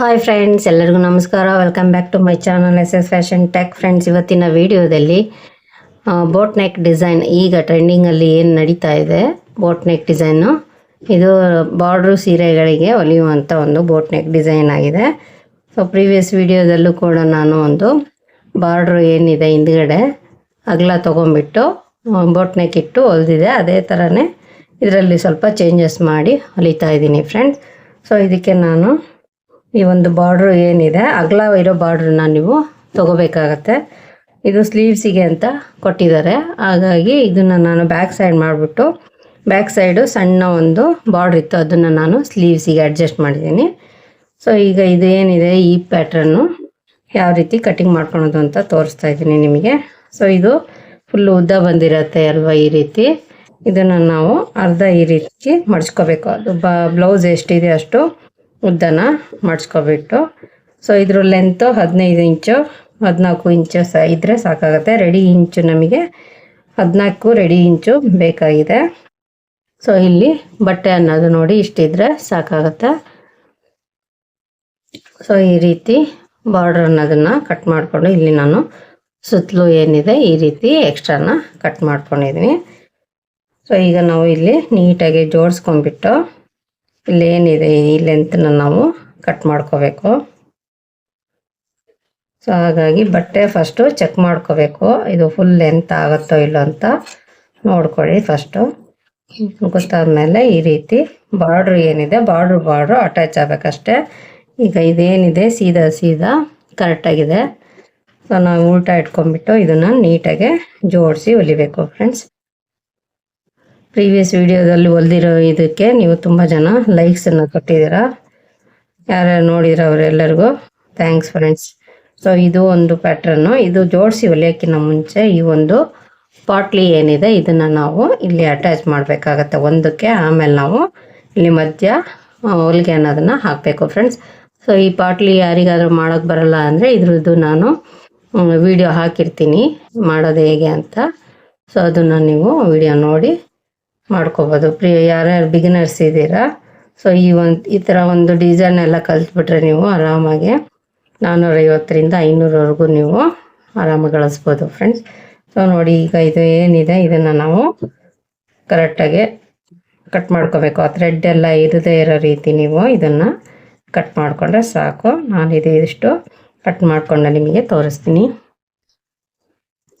Hi friends ಎಲ್ಲರಿಗೂ ನಮಸ್ಕಾರ. Welcome back to my channel S S fashion tech friends ಇವತ್ತಿನ ವಿಡಿಯೋದಲ್ಲಿ ಬೋಟ್ ನೆಕ್ ಡಿಸೈನ್ ಈಗ ಟ್ರೆಂಡಿಂಗಲ್ಲಿ ಏನು ನಡೀತಾ ಇದೆ? ಬೋಟ್ ನೆಕ್ ಡಿಸೈನು ಇದು ಬಾರ್ಡ್ರು ಸೀರೆಗಳಿಗೆ ಹೊಲಿಯುವಂಥ ಒಂದು ಬೋಟ್ ನೆಕ್ ಡಿಸೈನ್ ಆಗಿದೆ. ಸೊ ಪ್ರೀವಿಯಸ್ ವಿಡಿಯೋದಲ್ಲೂ ಕೂಡ ನಾನು ಒಂದು ಬಾರ್ಡ್ರು ಏನಿದೆ ಹಿಂದ್ಗಡೆ, ಅಗಲ ತೊಗೊಂಬಿಟ್ಟು ಬೋಟ್ ನೆಕ್ ಇಟ್ಟು ಹೊಲಿದಿದೆ. ಅದೇ ಥರನೇ ಇದರಲ್ಲಿ ಸ್ವಲ್ಪ ಚೇಂಜಸ್ ಮಾಡಿ ಹೊಲಿತಾ ಇದ್ದೀನಿ ಫ್ರೆಂಡ್ಸ್ ಸೊ ಇದಕ್ಕೆ ನಾನು ಈ ಒಂದು ಬಾರ್ಡ್ರ್ ಏನಿದೆ, ಅಗಲ ಇರೋ ಬಾರ್ಡ್ರನ್ನ ನೀವು ತಗೋಬೇಕಾಗತ್ತೆ. ಇದು ಸ್ಲೀವ್ಸಿಗೆ ಅಂತ ಕೊಟ್ಟಿದ್ದಾರೆ. ಹಾಗಾಗಿ ಇದನ್ನು ನಾನು ಬ್ಯಾಕ್ ಸೈಡ್ ಮಾಡಿಬಿಟ್ಟು ಬ್ಯಾಕ್ ಸೈಡು ಸಣ್ಣ ಒಂದು ಬಾರ್ಡ್ರ್ ಇತ್ತು, ಅದನ್ನು ನಾನು ಸ್ಲೀವ್ಸಿಗೆ ಅಡ್ಜಸ್ಟ್ ಮಾಡಿದ್ದೀನಿ. ಸೊ ಈಗ ಇದು ಏನಿದೆ, ಈ ಪ್ಯಾಟ್ರನ್ನು ಯಾವ ರೀತಿ ಕಟಿಂಗ್ ಮಾಡ್ಕೊಳೋದು ಅಂತ ತೋರಿಸ್ತಾ ಇದ್ದೀನಿ ನಿಮಗೆ. ಸೊ ಇದು ಫುಲ್ಲು ಉದ್ದ ಬಂದಿರತ್ತೆ ಅಲ್ವಾ ಈ ರೀತಿ? ಇದನ್ನು ನಾವು ಅರ್ಧ ಈ ರೀತಿ ಮಡಿಸ್ಕೋಬೇಕು. ಅದು ಬ ಬ್ಲೌಸ್ ಎಷ್ಟಿದೆ ಅಷ್ಟು ಉದ್ದನ ಮಾಡಿಸ್ಕೋಬಿಟ್ಟು ಸೊ ಇದ್ರ ಲೆಂತು ಹದಿನೈದು ಇಂಚು, ಹದಿನಾಲ್ಕು ಇಂಚು ಸ ಇದ್ದರೆ ಸಾಕಾಗುತ್ತೆ. ರೆಡಿ ಇಂಚು ನಮಗೆ ಹದಿನಾಲ್ಕು ರೆಡಿ ಇಂಚು ಬೇಕಾಗಿದೆ. ಸೊ ಇಲ್ಲಿ ಬಟ್ಟೆ ಅನ್ನೋದು ನೋಡಿ ಇಷ್ಟಿದ್ರೆ ಸಾಕಾಗುತ್ತೆ. ಸೊ ಈ ರೀತಿ ಬಾರ್ಡರ್ ಅನ್ನೋದನ್ನು ಕಟ್ ಮಾಡಿಕೊಂಡು ಇಲ್ಲಿ ನಾನು ಸುತ್ತಲೂ ಏನಿದೆ ಈ ರೀತಿ ಎಕ್ಸ್ಟ್ರಾನ ಕಟ್ ಮಾಡ್ಕೊಂಡಿದ್ದೀನಿ ಸೊ ಈಗ ನಾವು ಇಲ್ಲಿ ನೀಟಾಗಿ ಜೋಡಿಸ್ಕೊಂಡ್ಬಿಟ್ಟು ಇಲ್ಲಿ ಏನಿದೆ, ಈ ಲೆಂತ್ನ ನಾವು ಕಟ್ ಮಾಡ್ಕೋಬೇಕು. ಸೊ ಹಾಗಾಗಿ ಬಟ್ಟೆ ಫಸ್ಟು ಚೆಕ್ ಮಾಡ್ಕೋಬೇಕು. ಇದು ಫುಲ್ ಲೆಂತ್ ಆಗುತ್ತೋ ಇಲ್ಲೋ ಅಂತ ನೋಡ್ಕೊಳ್ಳಿ ಫಸ್ಟು ಗೊತ್ತಾದ್ಮೇಲೆ ಈ ರೀತಿ ಬಾರ್ಡ್ರ್ ಏನಿದೆ ಬಾರ್ಡ್ರ್ ಬಾರ್ಡ್ರು ಅಟ್ಯಾಚ್ ಆಗಬೇಕಷ್ಟೇ. ಈಗ ಇದೇನಿದೆ, ಸೀದಾ ಸೀದಾ ಕರೆಕ್ಟಾಗಿದೆ ಸೊ ನಾವು ಉಲ್ಟಾ ಇಟ್ಕೊಂಡ್ಬಿಟ್ಟು ಇದನ್ನು ನೀಟಾಗೆ ಜೋಡಿಸಿ ಹೊಲಿಬೇಕು ಫ್ರೆಂಡ್ಸ್ ಪ್ರೀವಿಯಸ್ ವಿಡಿಯೋದಲ್ಲಿ ಹೊಲ್ದಿರೋ ಇದಕ್ಕೆ ನೀವು ತುಂಬ ಜನ ಲೈಕ್ಸನ್ನು ಕೊಟ್ಟಿದ್ದೀರಾ. ಯಾರ್ಯಾರು ನೋಡಿರೋ ಅವರೆಲ್ಲರಿಗೂ ಥ್ಯಾಂಕ್ಸ್ ಫ್ರೆಂಡ್ಸ್ ಸೊ ಇದು ಒಂದು ಪ್ಯಾಟ್ರನ್ನು ಇದು ಜೋಡಿಸಿ ಹೊಲಿಯೋಕ್ಕಿಂತ ಮುಂಚೆ ಈ ಒಂದು ಪಾಟ್ಲಿ ಏನಿದೆ, ಇದನ್ನು ನಾವು ಇಲ್ಲಿ ಅಟ್ಯಾಚ್ ಮಾಡಬೇಕಾಗತ್ತೆ. ಒಂದಕ್ಕೆ ಆಮೇಲೆ ನಾವು ಇಲ್ಲಿ ಮಧ್ಯ ಹೊಲಿಗೆ ಅನ್ನೋದನ್ನು ಹಾಕಬೇಕು ಫ್ರೆಂಡ್ಸ್ ಸೊ ಈ ಪಾಟ್ಲಿ ಯಾರಿಗಾದರೂ ಮಾಡೋಕ್ಕೆ ಬರಲ್ಲ ಅಂದರೆ ಇದ್ರದ್ದು ನಾನು ವಿಡಿಯೋ ಹಾಕಿರ್ತೀನಿ. ಮಾಡೋದು ಹೇಗೆ ಅಂತ. ಸೊ ಅದನ್ನು ನೀವು ವಿಡಿಯೋ ನೋಡಿ ಮಾಡ್ಕೋಬೋದು. ಪ್ರಿ ಯಾರ್ಯಾರು ಬಿಗಿನರ್ಸ್ ಇದ್ದೀರಾ? ಸೊ ಈ ಒಂದು ಈ ಥರ ಒಂದು ಡಿಸೈನ್ ಎಲ್ಲ ಕಲ್ತ್ಬಿಟ್ರೆ ನೀವು ಆರಾಮಾಗಿ ನಾನ್ನೂರೈವತ್ತರಿಂದ ಐನೂರವರೆಗೂ ನೀವು ಆರಾಮಾಗಿ ಗಳಿಸ್ಬೋದು ಫ್ರೆಂಡ್ಸ್ ಸೊ ನೋಡಿ, ಈಗ ಇದು ಏನಿದೆ? ಇದನ್ನು ನಾವು ಕರೆಕ್ಟಾಗಿ ಕಟ್ ಮಾಡ್ಕೋಬೇಕು. ಆ ಥ್ರೆಡ್ ಎಲ್ಲ ಇರದೇ ಇರೋ ರೀತಿ ನೀವು ಇದನ್ನು ಕಟ್ ಮಾಡಿಕೊಂಡ್ರೆ ಸಾಕು. ನಾನು ಇದು ಇದಿಷ್ಟು ಕಟ್ ಮಾಡಿಕೊಂಡು ನಿಮಗೆ ತೋರಿಸ್ತೀನಿ.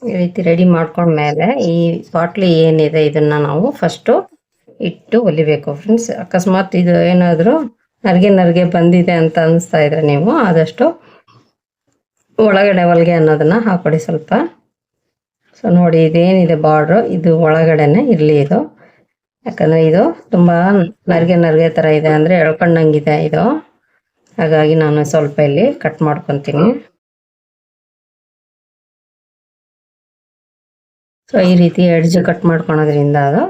ಈ ರೀತಿ ರೆಡಿ ಮಾಡ್ಕೊಂಡ್ಮೇಲೆ ಈ ಬಾಟ್ಲಿ ಏನಿದೆ ಇದನ್ನು ನಾವು ಫಸ್ಟು ಇಟ್ಟು ಹೊಲಿಬೇಕು ಫ್ರೆಂಡ್ಸ್ ಅಕಸ್ಮಾತ್ ಇದು ಏನಾದರೂ ನರಿಗೆ ನರಿಗೆ ಬಂದಿದೆ ಅಂತ ಅನಿಸ್ತಾ ಇದ್ರೆ ನೀವು ಆದಷ್ಟು ಒಳಗಡೆ ಹೊಲಿಗೆ ಅನ್ನೋದನ್ನು ಹಾಕೊಡಿ ಸ್ವಲ್ಪ. ಸೊ ನೋಡಿ ಇದೇನಿದೆ ಬಾರ್ಡ್ರು ಇದು ಒಳಗಡೆನೆ ಇರಲಿ ಇದು. ಯಾಕಂದರೆ ಇದು ತುಂಬ ನರಿಗೆ ನರಿಗೆ ಥರ ಇದೆ ಅಂದರೆ ಎಳ್ಕೊಂಡಂಗಿದೆ ಇದು. ಹಾಗಾಗಿ ನಾನು ಸ್ವಲ್ಪ ಇಲ್ಲಿ ಕಟ್ ಮಾಡ್ಕೊತೀನಿ. ಸೊ ಈ ರೀತಿ ಎಡ್ಜ್ ಕಟ್ ಮಾಡ್ಕೊಳೋದ್ರಿಂದ ಅದು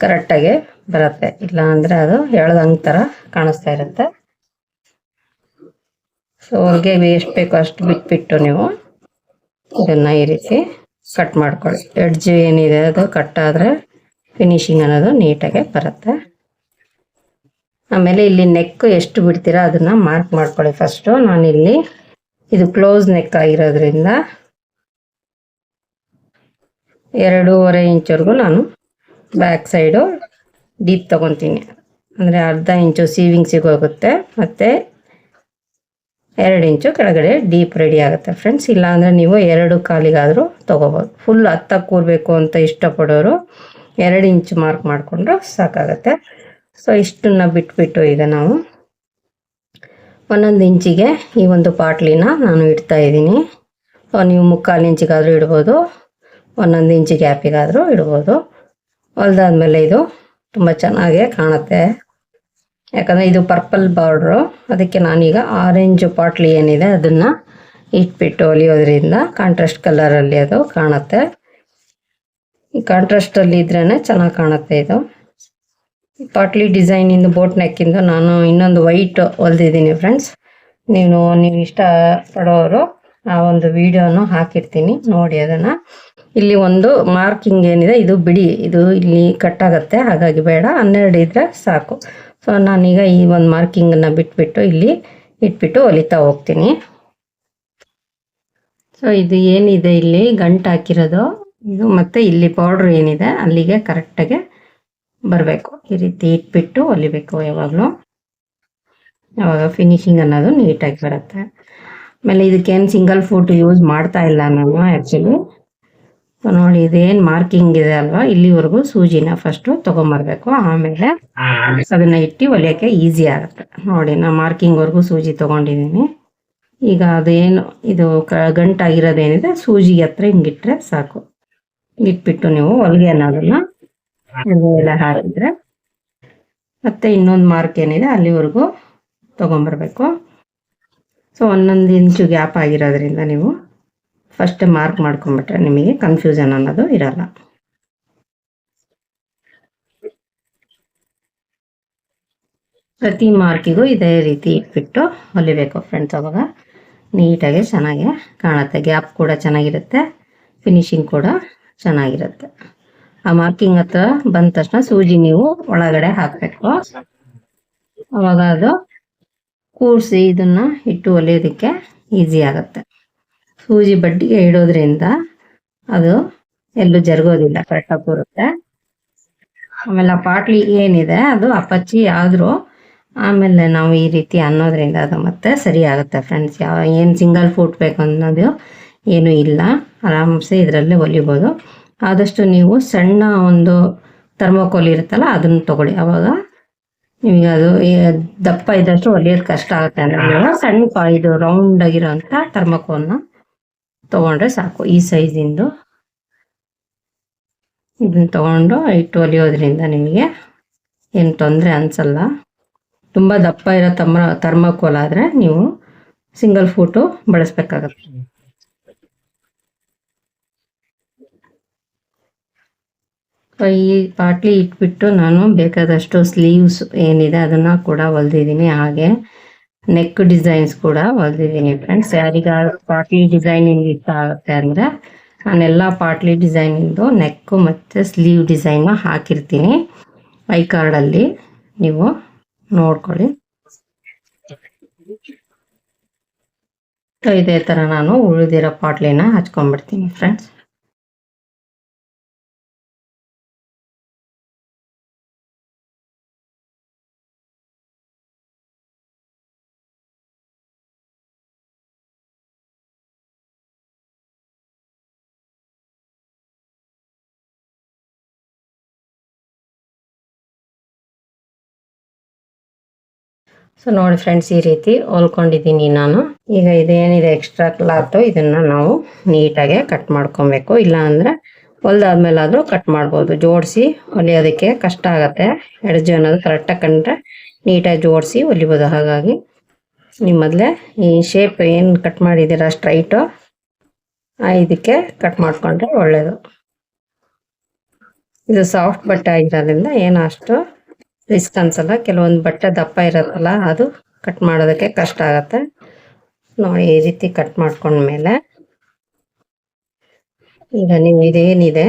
ಕರೆಕ್ಟಾಗಿ ಬರುತ್ತೆ. ಇಲ್ಲ ಅಂದರೆ ಅದು ಎಳ್ದಂಗೆ ಥರ ಕಾಣಿಸ್ತಾ ಇರುತ್ತೆ. ಸೊ ಅವ್ರಿಗೆ ಎಷ್ಟು ಬೇಕೋ ಅಷ್ಟು ಬಿಟ್ಬಿಟ್ಟು ನೀವು ಇದನ್ನು ಈ ರೀತಿ ಕಟ್ ಮಾಡ್ಕೊಳ್ಳಿ. ಎಡ್ಜ್ ಏನಿದೆ ಅದು ಕಟ್ ಆದರೆ ಫಿನಿಶಿಂಗ್ ಅನ್ನೋದು ನೀಟಾಗೆ ಬರುತ್ತೆ. ಆಮೇಲೆ ಇಲ್ಲಿ ನೆಕ್ ಎಷ್ಟು ಬಿಡ್ತೀರಾ ಅದನ್ನು ಮಾರ್ಕ್ ಮಾಡ್ಕೊಳ್ಳಿ ಫಸ್ಟು ನಾನಿಲ್ಲಿ ಇದು ಕ್ಲೋಸ್ ನೆಕ್ ಆಗಿರೋದ್ರಿಂದ ಎರಡೂವರೆ ಇಂಚ್ವರೆಗೂ ನಾನು ಬ್ಯಾಕ್ ಸೈಡು ಡೀಪ್ ತೊಗೊತೀನಿ. ಅಂದರೆ ಅರ್ಧ ಇಂಚು ಸೀವಿಂಗ್ ಸಿಗೋಗುತ್ತೆ, ಮತ್ತು ಎರಡು ಇಂಚು ಕೆಳಗಡೆ ಡೀಪ್ ರೆಡಿ ಆಗುತ್ತೆ ಫ್ರೆಂಡ್ಸ್. ಇಲ್ಲಾಂದರೆ ನೀವು ಎರಡು ಕಾಲಿಗಾದರೂ ತೊಗೋಬೋದು. ಫುಲ್ ಹತ್ತಕ್ಕೆ ಕೂರಬೇಕು ಅಂತ ಇಷ್ಟಪಡೋರು ಎರಡು ಇಂಚು ಮಾರ್ಕ್ ಮಾಡಿಕೊಂಡ್ರೆ ಸಾಕಾಗುತ್ತೆ. ಸೊ, ಇಷ್ಟನ್ನು ಬಿಟ್ಬಿಟ್ಟು ಈಗ ನಾವು ಒಂದೊಂದು ಇಂಚಿಗೆ ಈ ಒಂದು ಪಾಟ್ಲಿನ ನಾನು ಇಡ್ತಾ ಇದ್ದೀನಿ. ನೀವು ಮುಕ್ಕಾಲು ಇಂಚಿಗಾದರೂ ಇಡ್ಬೋದು. ಒಂದೊಂದು ಇಂಚು ಗ್ಯಾಪಿಗಾದರೂ ಇಡ್ಬೋದು. ಹೊಲ್ದಾದ್ಮೇಲೆ ಇದು ತುಂಬ ಚೆನ್ನಾಗೇ ಕಾಣುತ್ತೆ. ಯಾಕಂದರೆ ಇದು ಪರ್ಪಲ್ ಬಾರ್ಡ್ರು. ಅದಕ್ಕೆ ನಾನೀಗ ಆರೆಂಜ್ ಪಾಟ್ಲಿ ಏನಿದೆ ಅದನ್ನು ಇಟ್ಬಿಟ್ಟು ಹೊಲಿಯೋದ್ರಿಂದ ಕಾಂಟ್ರಾಸ್ಟ್ ಕಲರಲ್ಲಿ ಅದು ಕಾಣುತ್ತೆ. ಈ ಕಾಂಟ್ರಾಸ್ಟಲ್ಲಿ ಇದ್ರೇ ಚೆನ್ನಾಗಿ ಕಾಣುತ್ತೆ ಇದು. ಪಾಟ್ಲಿ ಡಿಸೈನಿಂದು ಬೋಟ್ ನೆಕ್ಕಿಂದು ನಾನು ಇನ್ನೊಂದು ವೈಟ್ ಹೊಲ್ದಿದ್ದೀನಿ ಫ್ರೆಂಡ್ಸ್. ನೀವು ನೀವು ಇಷ್ಟ ಪಡೋರು ಆ ಒಂದು ವಿಡಿಯೋನು ಹಾಕಿರ್ತೀನಿ. ನೋಡಿ ಅದನ್ನು. ಇಲ್ಲಿ ಒಂದು ಮಾರ್ಕಿಂಗ್ ಏನಿದೆ, ಇದು ಬಿಡಿ, ಇದು ಇಲ್ಲಿ ಕಟ್ಟಾಗತ್ತೆ ಹಾಗಾಗಿ ಬೇಡ, ಹನ್ನೆರಡು ಇದ್ರೆ ಸಾಕು. ಸೊ ನಾನೀಗ ಈ ಒಂದು ಮಾರ್ಕಿಂಗನ್ನು ಬಿಟ್ಬಿಟ್ಟು ಇಲ್ಲಿ ಇಟ್ಬಿಟ್ಟು ಹೊಲಿತಾ ಹೋಗ್ತೀನಿ. ಸೊ ಇದು ಏನಿದೆ ಇಲ್ಲಿ, ಗಂಟು ಹಾಕಿರೋದು. ಇದು ಮತ್ತೆ ಇಲ್ಲಿ ಪೌಡ್ರ್ ಏನಿದೆ, ಅಲ್ಲಿಗೆ ಕರೆಕ್ಟಾಗೆ ಬರಬೇಕು. ಈ ರೀತಿ ಇಟ್ಬಿಟ್ಟು ಹೊಲಿಬೇಕು ಯಾವಾಗಲೂ. ಯಾವಾಗ ಫಿನಿಶಿಂಗ್ ಅನ್ನೋದು ನೀಟಾಗಿ ಬರುತ್ತೆ. ಆಮೇಲೆ ಇದಕ್ಕೇನು ಸಿಂಗಲ್ ಫುಟ್ ಯೂಸ್ ಮಾಡ್ತಾ ಇಲ್ಲ ನಾನು ಆ್ಯಕ್ಚುಲಿ ನೋಡಿ ಇದೇನು ಮಾರ್ಕಿಂಗ್ ಇದೆ ಅಲ್ವಾ? ಇಲ್ಲಿವರೆಗೂ ಸೂಜಿನ ಫಸ್ಟು ತೊಗೊಂಬರ್ಬೇಕು. ಆಮೇಲೆ ಅದನ್ನ ಇಟ್ಟು ಹೊಲಿಯೋಕ್ಕೆ ಈಸಿ ಆಗುತ್ತೆ. ನೋಡಿ ನಾ ಮಾರ್ಕಿಂಗ್ವರೆಗೂ ಸೂಜಿ ತೊಗೊಂಡಿದ್ದೀನಿ ಈಗ ಅದೇನು ಇದು ಕ ಗಂಟಾಗಿರೋದೇನಿದೆ ಸೂಜಿ ಹತ್ರ ಹಿಂಗಿಟ್ರೆ ಸಾಕು. ಇಟ್ಬಿಟ್ಟು ನೀವು ಹೊಲಿಗೆ ಅನ್ನೋದನ್ನ ಎಲ್ಲ ಹಾಕಿದ್ರೆ. ಮತ್ತೆ ಇನ್ನೊಂದು ಮಾರ್ಕ್ ಏನಿದೆ ಅಲ್ಲಿವರೆಗೂ ತೊಗೊಂಬರ್ಬೇಕು. ಸೊ ಒಂದೊಂದು ಇಂಚು ಗ್ಯಾಪ್ ಆಗಿರೋದ್ರಿಂದ ನೀವು ಫಸ್ಟ್ ಮಾರ್ಕ್ ಮಾಡ್ಕೊಂಡ್ಬಿಟ್ರೆ ನಿಮಗೆ ಕನ್ಫ್ಯೂಷನ್ ಅನ್ನೋದು ಇರಲ್ಲ. ಪ್ರತಿ ಮಾರ್ಕಿಗೂ ಇದೇ ರೀತಿ ಇಟ್ಬಿಟ್ಟು ಹೊಲಿಬೇಕು ಫ್ರೆಂಡ್ಸ್ ಅವಾಗ. ನೀಟಾಗಿ ಚೆನ್ನಾಗಿ ಕಾಣುತ್ತೆ. ಗ್ಯಾಪ್ ಕೂಡ ಚೆನ್ನಾಗಿರುತ್ತೆ. ಫಿನಿಶಿಂಗ್ ಕೂಡ ಚೆನ್ನಾಗಿರುತ್ತೆ. ಆ ಮಾರ್ಕಿಂಗ್ ಹತ್ರ ಬಂದ ತಕ್ಷಣ ಸೂಜಿ ನೀವು ಒಳಗಡೆ ಹಾಕಬೇಕು. ಅವಾಗ ಅದು ಕೂರಿಸಿ ಇದನ್ನ ಇಟ್ಟು ಹೊಲಿಯೋದಕ್ಕೆ ಈಸಿ ಆಗುತ್ತೆ. ಸೂಜಿ ಬಡ್ಡಿಗೆ ಇಡೋದ್ರಿಂದ ಅದು ಎಲ್ಲೂ ಜರುಗೋದಿಲ್ಲ ಕರೆಕ್ಟಾಗಿ ಬರುತ್ತೆ. ಆಮೇಲೆ ಆ ಪಾಟ್ಲಿ ಏನಿದೆ, ಅದು ಅಪ್ಪಚ್ಚಿ ಆದರೂ ಆಮೇಲೆ ನಾವು ಈ ರೀತಿ ಅನ್ನೋದ್ರಿಂದ ಅದು ಮತ್ತೆ ಸರಿ ಆಗುತ್ತೆ ಫ್ರೆಂಡ್ಸ್ ಯಾವ, ಏನು ಸಿಂಗಲ್ ಫುಟ್ ಬೇಕು ಅನ್ನೋದು ಏನೂ ಇಲ್ಲ. ಆರಾಮ್ಸೆ ಇದರಲ್ಲೇ ಹೊಲಿಬೋದು. ಆದಷ್ಟು ನೀವು ಸಣ್ಣ ಒಂದು ಥರ್ಮೋಕೋಲ್ ಇರುತ್ತಲ್ಲ, ಅದನ್ನು ತಗೊಳ್ಳಿ. ಅವಾಗ ನಿಮಗೆ ಅದು ದಪ್ಪ ಇದ್ದಷ್ಟು ಹೊಲಿಯೋದು ಕಷ್ಟ ಆಗುತ್ತೆ. ಅಂದರೆ ಸಣ್ಣ, ಇದು ರೌಂಡ್ ಆಗಿರೋಂಥ ಥರ್ಮೋಕೋಲ್ನ ತಗೊಂಡ್ರೆ ಸಾಕು. ಈ ಸೈಜಿಂದು ಇದನ್ನ ತಗೊಂಡು ಇಟ್ಟು ಹೊಲಿಯೋದ್ರಿಂದ ನಿಮಗೆ ಏನು ತೊಂದರೆ ಅನಿಸಲ್ಲ. ತುಂಬ ದಪ್ಪ ಇರೋ ತಮ್ಮ ಥರ್ಮಕೋಲ್ ಆದರೆ ನೀವು ಸಿಂಗಲ್ ಫೂಟು ಬಳಸ್ಬೇಕಾಗತ್ತೆ. ಈ ಪಾಟ್ಲಿ ಇಟ್ಬಿಟ್ಟು ನಾನು ಬೇಕಾದಷ್ಟು ಸ್ಲೀವ್ಸ್ ಏನಿದೆ ಅದನ್ನು ಕೂಡ ಹೊಲ್ದಿದ್ದೀನಿ. ಹಾಗೆ ನೆಕ್ ಡಿಸೈನ್ಸ್ ಕೂಡ ಹೊಲ್ದಿದ್ದೀನಿ ಫ್ರೆಂಡ್ಸ್ ಯಾರಿಗ ಪಾಟ್ಲಿ ಡಿಸೈನಿಂಗ್ ಇಷ್ಟ ಆಗುತ್ತೆ ಅಂದರೆ ನಾನೆಲ್ಲ ಪಾಟ್ಲಿ ಡಿಸೈನಿಂದು ನೆಕ್ಕು ಮತ್ತು ಸ್ಲೀವ್ ಡಿಸೈನ್ ಹಾಕಿರ್ತೀನಿ. ಐ ಕಾರ್ಡಲ್ಲಿ ನೀವು ನೋಡ್ಕೊಳ್ಳಿ. ಇದೇ ಥರ ನಾನು ಉಳಿದಿರೋ ಪಾಟ್ಲಿನ ಹಚ್ಕೊಂಡ್ಬಿಡ್ತೀನಿ ಫ್ರೆಂಡ್ಸ್ ಸೊ ನೋಡಿ ಫ್ರೆಂಡ್ಸ್ ಈ ರೀತಿ ಹೊಲ್ಕೊಂಡಿದ್ದೀನಿ ನಾನು. ಈಗ ಇದೇನಿದೆ ಎಕ್ಸ್ಟ್ರಾ ಕ್ಲಾತು ಇದನ್ನು ನಾವು ನೀಟಾಗೆ ಕಟ್ ಮಾಡ್ಕೊಬೇಕು. ಇಲ್ಲ ಅಂದರೆ ಹೊಲ್ದಾದ್ಮೇಲೆ ಆದರೂ ಕಟ್ ಮಾಡ್ಬೋದು. ಜೋಡಿಸಿ ಹೊಲಿಯೋದಕ್ಕೆ ಕಷ್ಟ ಆಗುತ್ತೆ. ಎಡ್ಜ್ ಅನ್ನೋದು ಕರೆಕ್ಟಾಗಿ ಕಂಡ್ರೆ ನೀಟಾಗಿ ಜೋಡಿಸಿ ಹೊಲಿಬೋದು. ಹಾಗಾಗಿ ನೀವು ಮೊದಲೇ ಈ ಶೇಪ್ ಏನು ಕಟ್ ಮಾಡಿದ್ದೀರಾ ಸ್ಟ್ರೈಟು ಇದಕ್ಕೆ ಕಟ್ ಮಾಡಿಕೊಂಡ್ರೆ ಒಳ್ಳೆಯದು ಇದು ಸಾಫ್ಟ್ ಬಟ್ಟೆ ಆಗಿರೋದ್ರಿಂದ ಏನು ಅಷ್ಟು ರಿಸ್ಕ್ ಅನ್ಸಲ್ಲ, ಕೆಲವೊಂದು ಬಟ್ಟೆ ದಪ್ಪ ಇರಲ್ಲ, ಅದು ಕಟ್ ಮಾಡೋದಕ್ಕೆ ಕಷ್ಟ ಆಗತ್ತೆ. ನೋಡಿ, ಈ ರೀತಿ ಕಟ್ ಮಾಡ್ಕೊಂಡ್ಮೇಲೆ ಈಗ ನೀವು ಇದೇನಿದೆ,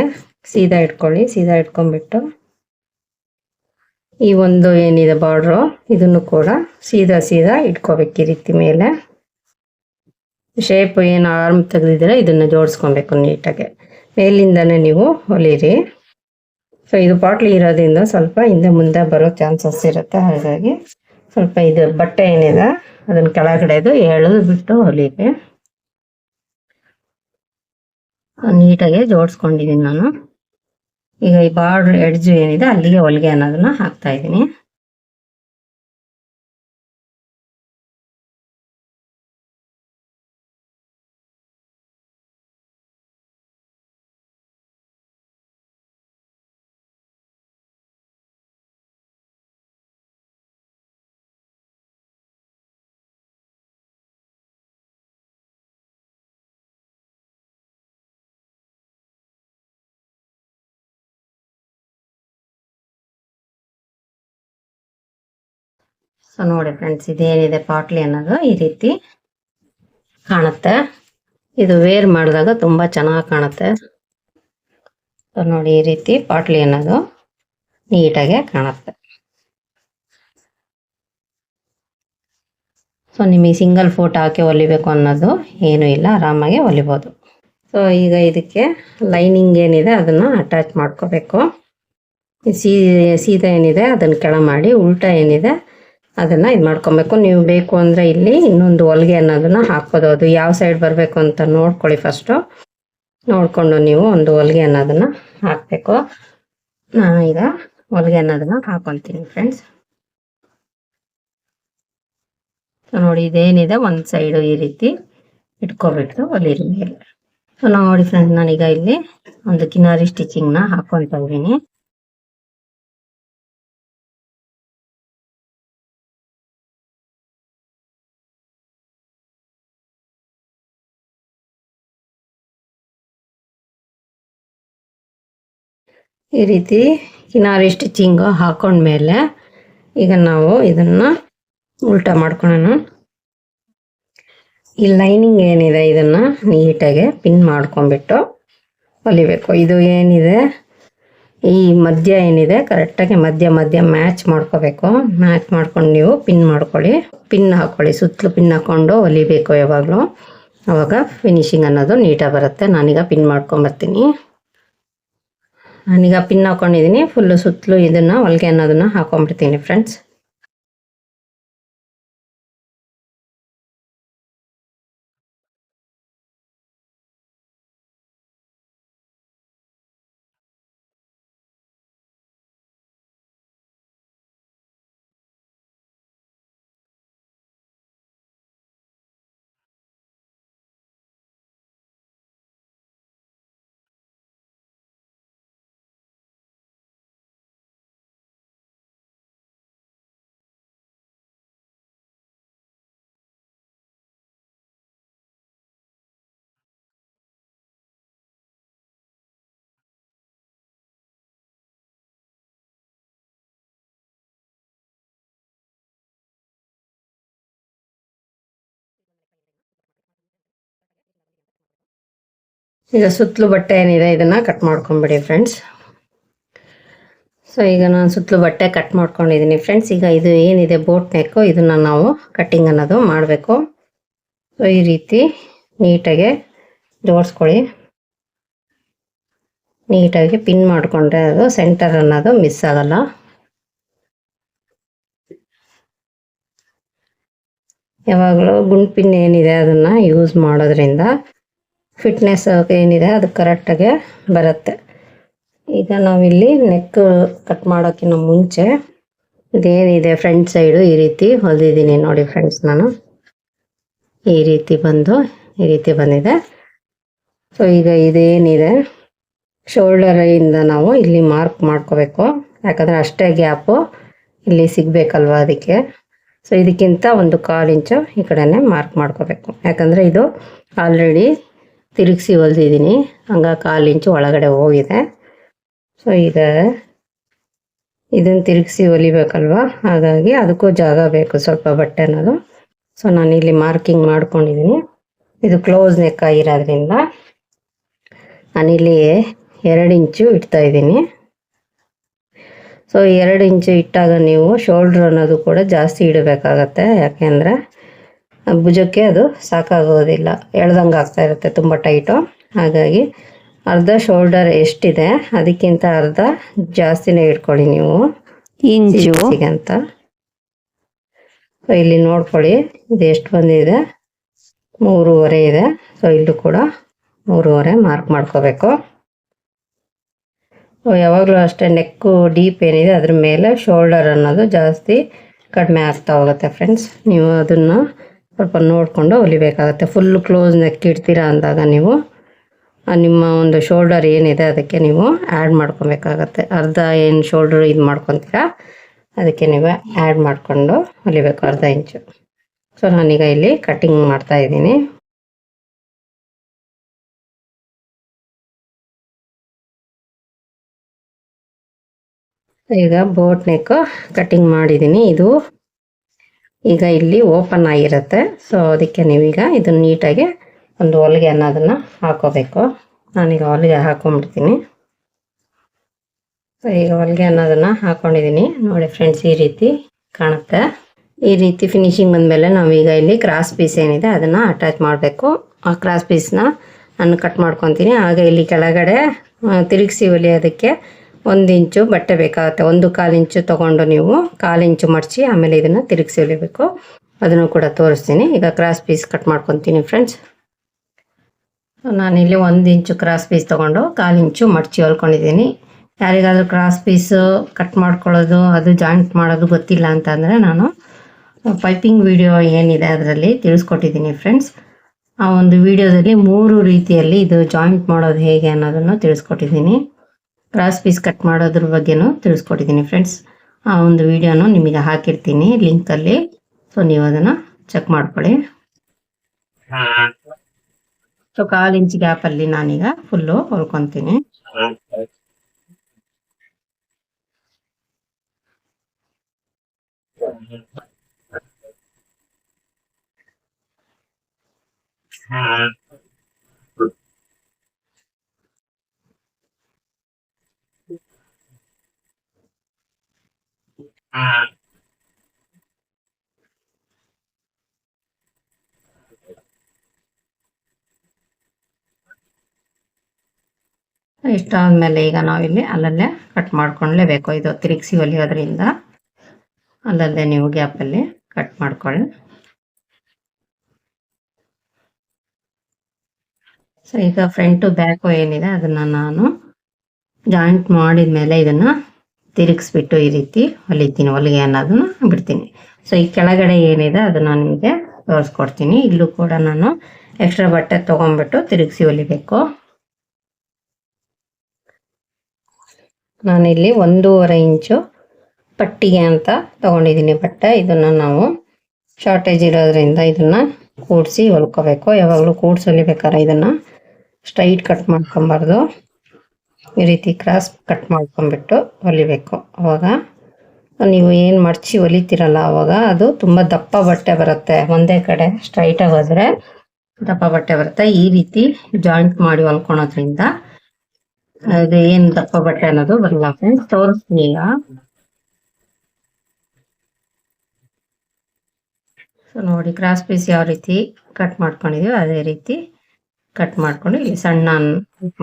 ಸೀದಾ ಇಟ್ಕೊಳ್ಳಿ, ಸೀದಾ ಇಟ್ಕೊಂಡ್ಬಿಟ್ಟು ಈ ಒಂದು ಏನಿದೆ ಬಾರ್ಡ್ರು ಇದನ್ನು ಕೂಡ ಸೀದಾ ಸೀದಾ ಇಟ್ಕೋಬೇಕು ಈ ರೀತಿ ಮೇಲೆ. ಶೇಪ್ ಏನು ಆರ್ಮ್ ತೆಗೆದಿದ್ರೆ ಇದನ್ನ ಜೋಡಿಸ್ಕೊಬೇಕು ನೀಟಾಗಿ ಮೇಲಿಂದನೇ ನೀವು ಹೊಲೀರಿ. ಸೊ ಇದು ಪಾಟ್ಲಿ ಇರೋದ್ರಿಂದ ಸ್ವಲ್ಪ ಹಿಂದೆ ಮುಂದೆ ಬರೋ ಚಾನ್ಸಸ್ ಇರುತ್ತೆ. ಹಾಗಾಗಿ ಸ್ವಲ್ಪ ಇದು ಬಟ್ಟೆ ಏನಿದೆ, ಅದನ್ನ ಕೆಳಗಡೆದು ಎಳೆದು ಬಿಟ್ಟು ಹೊಲಿಗೆ ನೀಟಾಗಿ ಜೋಡಿಸ್ಕೊಂಡಿದ್ದೀನಿ ನಾನು. ಈಗ ಈ ಬಾರ್ಡ್ರ್ ಎಡ್ಜ್ ಏನಿದೆ, ಅಲ್ಲಿಗೆ ಹೊಲಿಗೆ ಅನ್ನೋದನ್ನ ಹಾಕ್ತಾ ಇದ್ದೀನಿ. ಸೊ ನೋಡಿ ಫ್ರೆಂಡ್ಸ್ ಇದೇನಿದೆ ಪಾಟ್ಲಿ ಅನ್ನೋದು ಈ ರೀತಿ ಕಾಣುತ್ತೆ. ಇದು ವೇರ್ ಮಾಡಿದಾಗ ತುಂಬಾ ಚೆನ್ನಾಗಿ ಕಾಣುತ್ತೆ. ಸೊ ನೋಡಿ ಈ ರೀತಿ ಪಾಟ್ಲಿ ಅನ್ನೋದು ನೀಟಾಗೆ ಕಾಣುತ್ತೆ. ಸೊ ನಿಮಗೆ ಸಿಂಗಲ್ ಫೋಟೋ ಹಾಕಿ ಹೊಲಿಬೇಕು ಅನ್ನೋದು ಏನೂ ಇಲ್ಲ, ಆರಾಮಾಗಿ ಹೊಲಿಬೋದು. ಸೊ ಈಗ ಇದಕ್ಕೆ ಲೈನಿಂಗ್ ಏನಿದೆ ಅದನ್ನು ಅಟ್ಯಾಚ್ ಮಾಡ್ಕೋಬೇಕು. ಸೀ ಸೀದಾ ಏನಿದೆ ಅದನ್ನು ಕೆಳ ಮಾಡಿ, ಉಲ್ಟಾ ಏನಿದೆ ಅದನ್ನು ಇದು ಮಾಡ್ಕೊಬೇಕು. ನೀವು ಬೇಕು ಅಂದರೆ ಇಲ್ಲಿ ಇನ್ನೊಂದು ಹೊಲಿಗೆ ಅನ್ನೋದನ್ನು ಹಾಕ್ಬೋದು. ಅದು ಯಾವ ಸೈಡ್ ಬರಬೇಕು ಅಂತ ನೋಡ್ಕೊಳ್ಳಿ ಫಸ್ಟು ನೋಡಿಕೊಂಡು ನೀವು ಒಂದು ಹೊಲಿಗೆ ಅನ್ನೋದನ್ನು ಹಾಕಬೇಕು. ನಾನು ಈಗ ಹೊಲಿಗೆ ಅನ್ನೋದನ್ನು ಹಾಕೊತೀನಿ ಫ್ರೆಂಡ್ಸ್ ನೋಡಿ ಇದೇನಿದೆ? ಒಂದು ಸೈಡು ಈ ರೀತಿ ಇಟ್ಕೊಬಿಟ್ಟು ಹೊಲಿರಿ ಮೇಲೆ. ನೋಡಿ ಫ್ರೆಂಡ್ಸ್ ನಾನೀಗ ಇಲ್ಲಿ ಒಂದು ಕಿನಾರಿ ಸ್ಟಿಚಿಂಗ್ನ ಹಾಕೊತಾ ಇದ್ದೀನಿ. ಈ ರೀತಿ ಕಿನಾರಿ ಸ್ಟಿಚಿಂಗ್ ಹಾಕೊಂಡ್ಮೇಲೆ ಈಗ ನಾವು ಇದನ್ನ ಉಲ್ಟಾ ಮಾಡ್ಕೊಳೋಣ. ಈ ಲೈನಿಂಗ್ ಏನಿದೆ ಇದನ್ನ ನೀಟಾಗಿ ಪಿನ್ ಮಾಡ್ಕೊಂಡ್ಬಿಟ್ಟು ಹೊಲಿಬೇಕು. ಇದು ಏನಿದೆ? ಈ ಮಧ್ಯ ಏನಿದೆ? ಕರೆಕ್ಟಾಗಿ ಮಧ್ಯ ಮಧ್ಯ ಮ್ಯಾಚ್ ಮಾಡ್ಕೋಬೇಕು. ಮ್ಯಾಚ್ ಮಾಡ್ಕೊಂಡು ನೀವು ಪಿನ್ ಮಾಡ್ಕೊಳ್ಳಿ. ಪಿನ್ ಹಾಕೊಳ್ಳಿ. ಸುತ್ತಲೂ ಪಿನ್ ಹಾಕೊಂಡು ಹೊಲಿಬೇಕು ಯಾವಾಗಲೂ. ಅವಾಗ ಫಿನಿಶಿಂಗ್ ಅನ್ನೋದು ನೀಟಾಗಿ ಬರುತ್ತೆ. ನಾನೀಗ ಪಿನ್ ಮಾಡ್ಕೊಂಬರ್ತೀನಿ. ನಾನೀಗ ಪಿನ್ ಹಾಕೊಂಡಿದ್ದೀನಿ ಫುಲ್ಲು ಸುತ್ತಲೂ ಇದನ್ನು ಹೊಲಿಗೆ ಅನ್ನೋದನ್ನು ಹಾಕೊಂಡ್ಬಿಡ್ತೀನಿ ಫ್ರೆಂಡ್ಸ್ ಈಗ ಸುತ್ತಲೂ ಬಟ್ಟೆ ಏನಿದೆ, ಇದನ್ನು ಕಟ್ ಮಾಡ್ಕೊಂಬಿಡಿ ಫ್ರೆಂಡ್ಸ್ ಸೊ ಈಗ ನಾನು ಸುತ್ತಲೂ ಬಟ್ಟೆ ಕಟ್ ಮಾಡ್ಕೊಂಡಿದ್ದೀನಿ ಫ್ರೆಂಡ್ಸ್ ಈಗ ಇದು ಏನಿದೆ ಬೋಟ್ ನೆಕ್ಕು ಇದನ್ನು ನಾವು ಕಟ್ಟಿಂಗ್ ಅನ್ನೋದು ಮಾಡಬೇಕು. ಸೊ ಈ ರೀತಿ ನೀಟಾಗಿ ಜೋಡಿಸ್ಕೊಳ್ಳಿ. ನೀಟಾಗಿ ಪಿನ್ ಮಾಡಿಕೊಂಡ್ರೆ ಅದು ಸೆಂಟರ್ ಅನ್ನೋದು ಮಿಸ್ ಆಗಲ್ಲ. ಯಾವಾಗಲೂ ಗುಂಡ್ ಪಿನ್ ಏನಿದೆ, ಅದನ್ನು ಯೂಸ್ ಮಾಡೋದ್ರಿಂದ ಫಿಟ್ನೆಸ್ ಏನಿದೆ, ಅದು ಕರೆಕ್ಟಾಗೆ ಬರುತ್ತೆ. ಈಗ ನಾವಿಲ್ಲಿ ನೆಕ್ ಕಟ್ ಮಾಡೋಕ್ಕಿಂತ ಮುಂಚೆ ಇದೇನಿದೆ ಫ್ರಂಟ್ ಸೈಡು ಈ ರೀತಿ ಹೊಲಿದಿದ್ದೀನಿ ನೋಡಿ ಫ್ರೆಂಡ್ಸ್ ನಾನು. ಈ ರೀತಿ ಬಂದು, ಈ ರೀತಿ ಬಂದಿದೆ. ಸೊ ಈಗ ಇದೇನಿದೆ ಶೋಲ್ಡರಿಂದ ನಾವು ಇಲ್ಲಿ ಮಾರ್ಕ್ ಮಾಡ್ಕೋಬೇಕು. ಯಾಕಂದರೆ ಅಷ್ಟೇ ಗ್ಯಾಪು ಇಲ್ಲಿ ಸಿಗಬೇಕಲ್ವ ಅದಕ್ಕೆ. ಸೊ ಇದಕ್ಕಿಂತ ಒಂದು ಕಾಲು ಇಂಚು ಈ ಕಡೆನೇ ಮಾರ್ಕ್ ಮಾಡ್ಕೋಬೇಕು. ಯಾಕಂದರೆ ಇದು ಆಲ್ರೆಡಿ ತಿರುಗಿಸಿ ಹೊಲ್ದಿದ್ದೀನಿ. ಹಂಗ ಕಾಲು ಇಂಚು ಒಳಗಡೆ ಹೋಗಿದೆ. ಸೊ ಈಗ ಇದನ್ನು ತಿರುಗಿಸಿ ಹೊಲಿಬೇಕಲ್ವ? ಹಾಗಾಗಿ ಅದಕ್ಕೂ ಜಾಗ ಬೇಕು ಸ್ವಲ್ಪ ಬಟ್ಟೆ ಅನ್ನೋದು. ಸೊ ನಾನು ಇಲ್ಲಿ ಮಾರ್ಕಿಂಗ್ ಮಾಡ್ಕೊಂಡಿದ್ದೀನಿ ಇದು ಕ್ಲೋಸ್ ನೆಕ್ ಆಗಿರೋದ್ರಿಂದ ನಾನಿಲ್ಲಿ ಎರಡು ಇಂಚು ಇಡ್ತಾ ಇದ್ದೀನಿ. ಸೊ ಎರಡು ಇಂಚು ಇಟ್ಟಾಗ ನೀವು ಶೋಲ್ಡ್ರ್ ಅನ್ನೋದು ಕೂಡ ಜಾಸ್ತಿ ಇಡಬೇಕಾಗತ್ತೆ. ಯಾಕೆಂದರೆ ಭುಜಕ್ಕೆ ಅದು ಸಾಕಾಗೋದಿಲ್ಲ. ಎಳ್ದಂಗೆ ಆಗ್ತಾ ಇರುತ್ತೆ ತುಂಬ ಟೈಟು ಹಾಗಾಗಿ ಅರ್ಧ ಶೋಲ್ಡರ್ ಎಷ್ಟಿದೆ ಅದಕ್ಕಿಂತ ಅರ್ಧ ಜಾಸ್ತಿನೇ ಇಟ್ಕೊಳ್ಳಿ ನೀವು. ಇಂಚು. ಅಂತ. ಸೊ ಇಲ್ಲಿ ನೋಡ್ಕೊಳ್ಳಿ ಇದು ಎಷ್ಟು ಬಂದಿದೆ? ಮೂರುವರೆ ಇದೆ. ಸೊ ಇಲ್ಲೂ ಕೂಡ ಮೂರುವರೆ ಮಾರ್ಕ್ ಮಾಡ್ಕೋಬೇಕು. ಯಾವಾಗಲೂ ಅಷ್ಟೇ ನೆಕ್ಕು ಡೀಪ್ ಏನಿದೆ ಅದ್ರ ಮೇಲೆ ಶೋಲ್ಡರ್ ಅನ್ನೋದು ಜಾಸ್ತಿ ಕಡಿಮೆ ಆಗ್ತಾ ಹೋಗುತ್ತೆ ಫ್ರೆಂಡ್ಸ್ ನೀವು ಅದನ್ನು ಸ್ವಲ್ಪ ನೋಡಿಕೊಂಡು ಹೊಲಿಬೇಕಾಗತ್ತೆ. ಫುಲ್ ಕ್ಲೋಸ್ ನೆಕ್ ಇಡ್ತೀರಾ ಅಂದಾಗ ನೀವು ನಿಮ್ಮ ಒಂದು ಶೋಲ್ಡರ್ ಏನಿದೆ ಅದಕ್ಕೆ ನೀವು ಆ್ಯಡ್ ಮಾಡ್ಕೊಬೇಕಾಗತ್ತೆ. ಅರ್ಧ ಏನು ಶೋಲ್ಡರ್ ಇದು ಮಾಡ್ಕೊತೀರಾ, ಅದಕ್ಕೆ ನೀವು ಆ್ಯಡ್ ಮಾಡಿಕೊಂಡು ಹೊಲಿಬೇಕು ಅರ್ಧ ಇಂಚು ಸೊ ನಾನೀಗ ಇಲ್ಲಿ ಕಟ್ಟಿಂಗ್ ಮಾಡ್ತಾ ಇದ್ದೀನಿ. ಈಗ ಬೋಟ್ ನೆಕ್ ಕಟ್ಟಿಂಗ್ ಮಾಡಿದ್ದೀನಿ. ಇದು ಈಗ ಇಲ್ಲಿ ಓಪನ್ ಆಗಿರುತ್ತೆ. ಸೊ ಅದಕ್ಕೆ ನೀವೀಗ ಇದನ್ನ ನೀಟಾಗಿ ಒಂದು ಹೊಲಿಗೆ ಅನ್ನೋದನ್ನು ಹಾಕೋಬೇಕು. ನಾನೀಗ ಹೊಲಿಗೆ ಹಾಕೊಂಡ್ಬಿಡ್ತೀನಿ. ಸೊ ಈಗ ಹೊಲಿಗೆ ಅನ್ನೋದನ್ನು ಹಾಕ್ಕೊಂಡಿದ್ದೀನಿ ನೋಡಿ ಫ್ರೆಂಡ್ಸ್ ಈ ರೀತಿ ಕಾಣುತ್ತೆ. ಈ ರೀತಿ ಫಿನಿಶಿಂಗ್ ಬಂದಮೇಲೆ ನಾವೀಗ ಇಲ್ಲಿ ಕ್ರಾಸ್ ಪೀಸ್ ಏನಿದೆ ಅದನ್ನು ಅಟ್ಯಾಚ್ ಮಾಡಬೇಕು. ಆ ಕ್ರಾಸ್ ಪೀಸ್ನ ನಾನು ಕಟ್ ಮಾಡ್ಕೊತೀನಿ. ಆಗ ಇಲ್ಲಿ ಕೆಳಗಡೆ ತಿರುಗಿಸಿ ಹೊಲಿಯೋದಕ್ಕೆ ಒಂದು ಇಂಚು ಬಟ್ಟೆ ಬೇಕಾಗುತ್ತೆ. ಒಂದು ಕಾಲು ಇಂಚು ತೊಗೊಂಡು ನೀವು ಕಾಲು ಇಂಚು ಮಡಚಿ ಆಮೇಲೆ ಇದನ್ನು ತಿರುಗಿಸಿ ಹೊಲಿಬೇಕು ಅದನ್ನು ಕೂಡ ತೋರಿಸ್ತೀನಿ. ಈಗ ಕ್ರಾಸ್ ಪೀಸ್ ಕಟ್ ಮಾಡ್ಕೊತೀನಿ ಫ್ರೆಂಡ್ಸ್ ನಾನಿಲ್ಲಿ ಒಂದು ಇಂಚು ಕ್ರಾಸ್ ಪೀಸ್ ತೊಗೊಂಡು ಕಾಲು ಇಂಚು ಮಡಚಿ ಹೊಲ್ಕೊಂಡಿದ್ದೀನಿ. ಯಾರಿಗಾದರೂ ಕ್ರಾಸ್ ಪೀಸು ಕಟ್ ಮಾಡ್ಕೊಳ್ಳೋದು, ಅದು ಜಾಯಿಂಟ್ ಮಾಡೋದು ಗೊತ್ತಿಲ್ಲ ಅಂತಂದರೆ ನಾನು ಪೈಪಿಂಗ್ ವಿಡಿಯೋ ಏನಿದೆ ಅದರಲ್ಲಿ ತಿಳಿಸ್ಕೊಟ್ಟಿದ್ದೀನಿ ಫ್ರೆಂಡ್ಸ್ ಆ ಒಂದು ವಿಡಿಯೋದಲ್ಲಿ ಮೂರು ರೀತಿಯಲ್ಲಿ ಇದು ಜಾಯಿಂಟ್ ಮಾಡೋದು ಹೇಗೆ ಅನ್ನೋದನ್ನು ತಿಳಿಸ್ಕೊಟ್ಟಿದ್ದೀನಿ. ಕ್ರಾಸ್ ಪೀಸ್ ಕಟ್ ಮಾಡೋದ್ರ ಬಗ್ಗೆನೂ ತಿಳಿಸ್ಕೊಟ್ಟಿದ್ದೀನಿ ಫ್ರೆಂಡ್ಸ್ ಆ ಒಂದು ವಿಡಿಯೋನು ನಿಮಗೆ ಹಾಕಿರ್ತೀನಿ ಲಿಂಕಲ್ಲಿ ಸೊ ನೀವು ಅದನ್ನು ಚೆಕ್ ಮಾಡ್ಕೊಳ್ಳಿ. ಸೊ ಕಾಲು ಇಂಚ್ ಗ್ಯಾಪಲ್ಲಿ ನಾನೀಗ ಫುಲ್ಲು ಹೊಲ್ಕೊತೀನಿ. ಇಷ್ಟಾದ್ಮೇಲೆ ಈಗ ನಾವಿಲ್ಲಿ ಅಲ್ಲಲ್ಲೇ ಕಟ್ ಮಾಡ್ಕೊಳ್ಳೇಬೇಕು ಇದು ತಿರುಗಿಸಿ ಹೊಲಿಯೋದ್ರಿಂದ ಅಲ್ಲಲ್ಲೇ ನೀವು ಗ್ಯಾಪಲ್ಲಿ ಕಟ್ ಮಾಡ್ಕೊಳ್ಳಿ. ಸೊ ಈಗ ಫ್ರಂಟು ಬ್ಯಾಕು ಏನಿದೆ, ಅದನ್ನ ನಾನು ಜಾಯಿಂಟ್ ಮಾಡಿದ್ಮೇಲೆ ಇದನ್ನು ತಿರುಗಿಸ್ಬಿಟ್ಟು ಈ ರೀತಿ ಹೊಲಿತೀನಿ, ಹೊಲಿಗೆ ಅನ್ನೋದನ್ನ ಬಿಡ್ತೀನಿ. ಸೊ ಈ ಕೆಳಗಡೆ ಏನಿದೆ ಅದನ್ನು ನಿಮಗೆ ತೋರಿಸ್ಕೊಡ್ತೀನಿ. ಇಲ್ಲೂ ಕೂಡ ನಾನು ಎಕ್ಸ್ಟ್ರಾ ಬಟ್ಟೆ ತೊಗೊಂಡ್ಬಿಟ್ಟು ತಿರುಗಿಸಿ ಹೊಲಿಬೇಕು. ನಾನಿಲ್ಲಿ ಒಂದೂವರೆ ಇಂಚು ಪಟ್ಟಿಗೆ ಅಂತ ತಗೊಂಡಿದ್ದೀನಿ ಬಟ್ಟೆ. ಇದನ್ನು ನಾವು ಶಾರ್ಟೇಜ್ ಇರೋದ್ರಿಂದ ಇದನ್ನು ಕೂಡಿಸಿ ಹೊಲ್ಕೋಬೇಕು. ಯಾವಾಗಲೂ ಕೂಡ್ಸಿ ಹೊಲಿಬೇಕಾದ್ರೆ ಇದನ್ನು ಸ್ಟ್ರೈಟ್ ಕಟ್ ಮಾಡ್ಕೊಬಾರ್ದು. ಈ ರೀತಿ ಕ್ರಾಸ್ ಕಟ್ ಮಾಡ್ಕೊಂಡ್ಬಿಟ್ಟು ಹೊಲಿಬೇಕು. ಅವಾಗ ನೀವು ಏನು ಮಡಚಿ ಹೊಲಿತೀರಲ್ಲ ಅವಾಗ ಅದು ತುಂಬ ದಪ್ಪ ಬಟ್ಟೆ ಬರುತ್ತೆ. ಒಂದೇ ಕಡೆ ಸ್ಟ್ರೈಟಾಗಿ ಹೋದರೆ ದಪ್ಪ ಬಟ್ಟೆ ಬರುತ್ತೆ. ಈ ರೀತಿ ಜಾಯಿಂಟ್ ಮಾಡಿ ಹೊಲ್ಕೊಳೋದ್ರಿಂದ ಅದು ಏನು ದಪ್ಪ ಬಟ್ಟೆ ಅನ್ನೋದು ಬರಲ್ಲ ಫ್ರೆಂಡ್ಸ್ ತೋರಿಸ್ತೀನಿ ಈಗ. ಸೊ ನೋಡಿ ಕ್ರಾಸ್ ಪೀಸ್ ಯಾವ ರೀತಿ ಕಟ್ ಮಾಡ್ಕೊಂಡಿದೀವಿ ಅದೇ ರೀತಿ ಕಟ್ ಮಾಡ್ಕೊಂಡು ಇಲ್ಲಿ ಸಣ್ಣ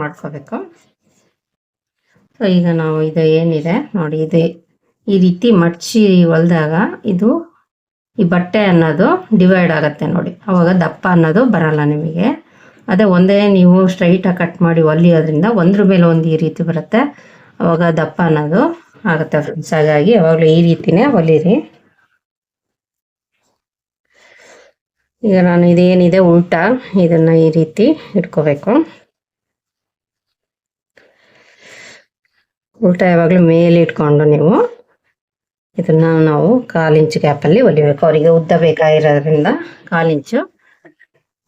ಮಾಡ್ಕೋಬೇಕು. ಸೊ ಈಗ ನಾವು ಇದು ಏನಿದೆ? ನೋಡಿ, ಇದು ಈ ರೀತಿ ಮಡ್ಚಿ ಹೊಲ್ದಾಗ ಇದು ಈ ಬಟ್ಟೆ ಅನ್ನೋದು ಡಿವೈಡ್ ಆಗುತ್ತೆ ನೋಡಿ. ಅವಾಗ ದಪ್ಪ ಅನ್ನೋದು ಬರಲ್ಲ ನಿಮಗೆ. ಅದೇ ಒಂದೇ ನೀವು ಸ್ಟ್ರೈಟಾಗಿ ಕಟ್ ಮಾಡಿ ಹೊಲಿಯೋದ್ರಿಂದ ಒಂದ್ರ ಮೇಲೆ ಒಂದು ಈ ರೀತಿ ಬರುತ್ತೆ. ಅವಾಗ ದಪ್ಪ ಅನ್ನೋದು ಆಗುತ್ತೆ ಫ್ರೆಂಡ್ಸ್ ಹಾಗಾಗಿ ಯಾವಾಗಲೂ ಈ ರೀತಿನೇ ಹೊಲಿರಿ ಈಗ ನಾನು ಇದೇನಿದೆ ಉಲ್ಟಾ ಇದನ್ನು ಈ ರೀತಿ ಇಟ್ಕೋಬೇಕು. ಉಲ್ಟ ಯಾವಾಗಲೂ ಮೇಲೆ ಇಟ್ಕೊಂಡು ನೀವು ಇದನ್ನ ನಾವು ಕಾಲಿಂಚು ಗ್ಯಾಪಲ್ಲಿ ಹೊಲಿಬೇಕು. ಅವರಿಗೆ ಉದ್ದ ಬೇಕಾಗಿರೋದ್ರಿಂದ ಕಾಲಿಂಚು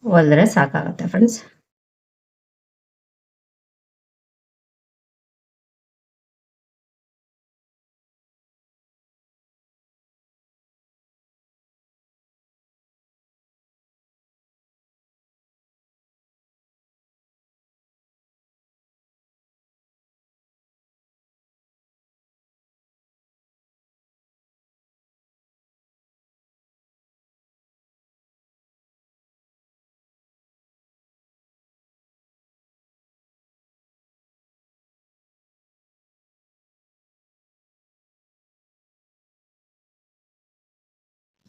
ಹೊಲಿದ್ರೆ ಸಾಕಾಗುತ್ತೆ ಫ್ರೆಂಡ್ಸ್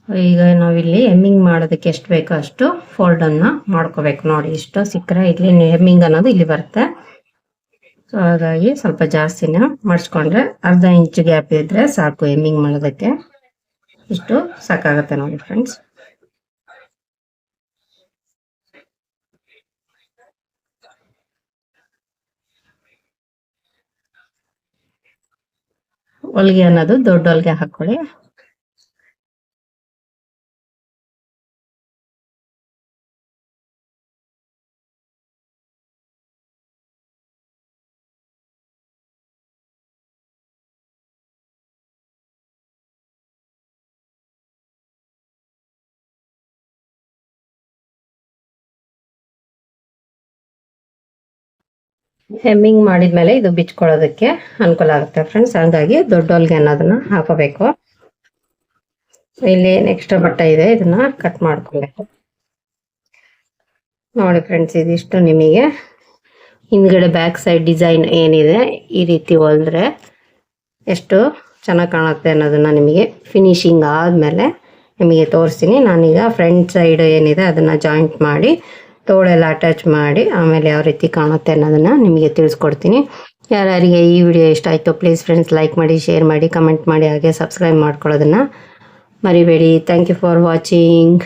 ಈಗ ನಾವಿಲ್ಲಿ ಎಮ್ಮಿಂಗ್ ಮಾಡೋದಕ್ಕೆ ಎಷ್ಟು ಬೇಕೋ ಅಷ್ಟು ಫೋಲ್ಡನ್ನು ಮಾಡ್ಕೋಬೇಕು ನೋಡಿ. ಇಷ್ಟು ಸಿಕ್ಕರೆ ಇಲ್ಲಿ ಎಮ್ಮಿಂಗ್ ಅನ್ನೋದು ಇಲ್ಲಿ ಬರುತ್ತೆ. ಸೊ ಹಾಗಾಗಿ ಸ್ವಲ್ಪ ಜಾಸ್ತಿನೇ ಮಾಡಿಸ್ಕೊಂಡ್ರೆ ಅರ್ಧ ಇಂಚು ಗ್ಯಾಪ್ ಇದ್ರೆ ಸಾಕು ಎಮ್ಮಿಂಗ್ ಮಾಡೋದಕ್ಕೆ. ಇಷ್ಟು ಸಾಕಾಗುತ್ತೆ ನೋಡಿ ಫ್ರೆಂಡ್ಸ್ ಹೊಲಿಗೆ ಅನ್ನೋದು ದೊಡ್ಡ ಹೊಲಿಗೆ ಹಾಕೊಳ್ಳಿ ಹೆಮ್ಮಿಂಗ್ ಮಾಡಿದ್ಮೇಲೆ ಇದು ಬಿಚ್ಕೊಳ್ಳೋದಕ್ಕೆ ಅನುಕೂಲ ಆಗುತ್ತೆ ಫ್ರೆಂಡ್ಸ್ ಹಾಗಾಗಿ ದೊಡ್ಡ ಹೊಲಿಗೆ ಅನ್ನೋದನ್ನ ಹಾಕೋಬೇಕು. ಇಲ್ಲಿ ನೆಕ್ಸ್ಟ್ ಬಟ್ಟೆ ಇದೆ, ಇದನ್ನ ಕಟ್ ಮಾಡ್ಕೊಬೇಕು. ನೋಡಿ ಫ್ರೆಂಡ್ಸ್ ಇದಿಷ್ಟು ನಿಮಗೆ. ಹಿಂದ್ಗಡೆ ಬ್ಯಾಕ್ ಸೈಡ್ ಡಿಸೈನ್ ಏನಿದೆ, ಈ ರೀತಿ ಹೊಲಿದ್ರೆ ಎಷ್ಟು ಚೆನ್ನಾಗಿ ಕಾಣುತ್ತೆ ಅನ್ನೋದನ್ನ ನಿಮಗೆ ಫಿನಿಶಿಂಗ್ ಆದ್ಮೇಲೆ ನಿಮಗೆ ತೋರಿಸ್ತೀನಿ. ನಾನೀಗ ಫ್ರಂಟ್ ಸೈಡ್ ಏನಿದೆ, ಅದನ್ನ ಜಾಯಿಂಟ್ ಮಾಡಿ ತೋಳೆಲ್ಲ ಅಟ್ಯಾಚ್ ಮಾಡಿ ಆಮೇಲೆ ಯಾವ ರೀತಿ ಕಾಣುತ್ತೆ ಅನ್ನೋದನ್ನು ನಿಮಗೆ ತಿಳಿಸ್ಕೊಡ್ತೀನಿ. ಯಾರ್ಯಾರಿಗೆ ಈ ವಿಡಿಯೋ ಇಷ್ಟ ಆಯಿತು ಪ್ಲೀಸ್ ಫ್ರೆಂಡ್ಸ್ ಲೈಕ್ ಮಾಡಿ ಶೇರ್ ಮಾಡಿ ಕಮೆಂಟ್ ಮಾಡಿ, ಹಾಗೆ ಸಬ್ಸ್ಕ್ರೈಬ್ ಮಾಡ್ಕೊಳ್ಳೋದನ್ನು ಮರಿಬೇಡಿ. Thank you for watching